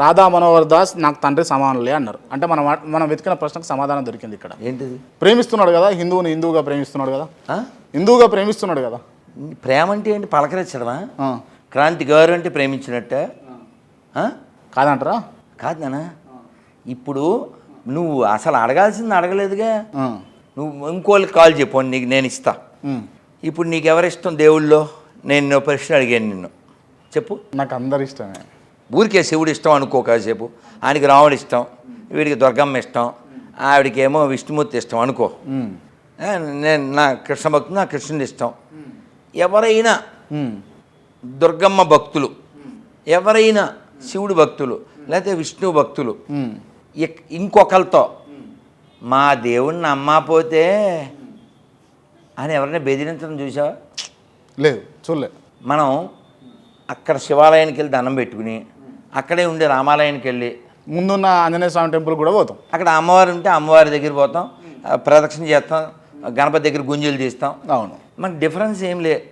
రాధా మనోహర్ దాస్ నాకు తండ్రి సమానులే అన్నారు. అంటే మనం మనం వెతికిన ప్రశ్నకు సమాధానం దొరికింది ఇక్కడ. ఏంటిది? ప్రేమిస్తున్నాడు కదా హిందువుని హిందువుగా ప్రేమిస్తున్నాడు కదా? హిందువుగా ప్రేమిస్తున్నాడు కదా? ప్రేమ అంటే ఏంటి? పలకరించడమా. క్రాంతి గారు అంటే ప్రేమించినట్ట? కాదంటారా. కాదు నాన్న. ఇప్పుడు నువ్వు అసలు అడగాల్సింది అడగలేదుగా. నువ్వు ఇంకోళ్ళకి కాల్ చెప్పు నీకు నేను ఇస్తా. ఇప్పుడు నీకు ఎవరిష్టం దేవుళ్ళో? నేను ప్రశ్న అడిగాను నిన్ను. చెప్పు. నాకు అందరు ఇష్టమే ఊరికే శివుడు ఇష్టం అనుకో కాసేపు. ఆయనకి రాముడు ఇష్టం వీడికి దుర్గమ్మ ఇష్టం ఆవిడకేమో విష్ణుమూర్తి ఇష్టం అనుకో. నేను నా కృష్ణ భక్తులు నా కృష్ణుడి ఇష్టం. ఎవరైనా. దుర్గమ్మ భక్తులు ఎవరైనా శివుడు భక్తులు లేకపోతే విష్ణు భక్తులు ఇంకొకరితో మా దేవుణ్ణి అమ్మకపోతే అని ఎవరైనా బెదిరించడం చూసావా? లేదు చూడలే. మనం అక్కడ శివాలయానికి వెళ్ళి దండం పెట్టుకుని అక్కడే ఉండే రామాలయానికి వెళ్ళి ముందున్న ఆంజనేయ స్వామి టెంపుల్ కూడా పోతాం. అక్కడ అమ్మవారు ఉంటే అమ్మవారి దగ్గర పోతాం ప్రదక్షిణ చేస్తాం గణపతి దగ్గర గుంజలు తీస్తాం. అవును. మనకు డిఫరెన్స్ ఏం లే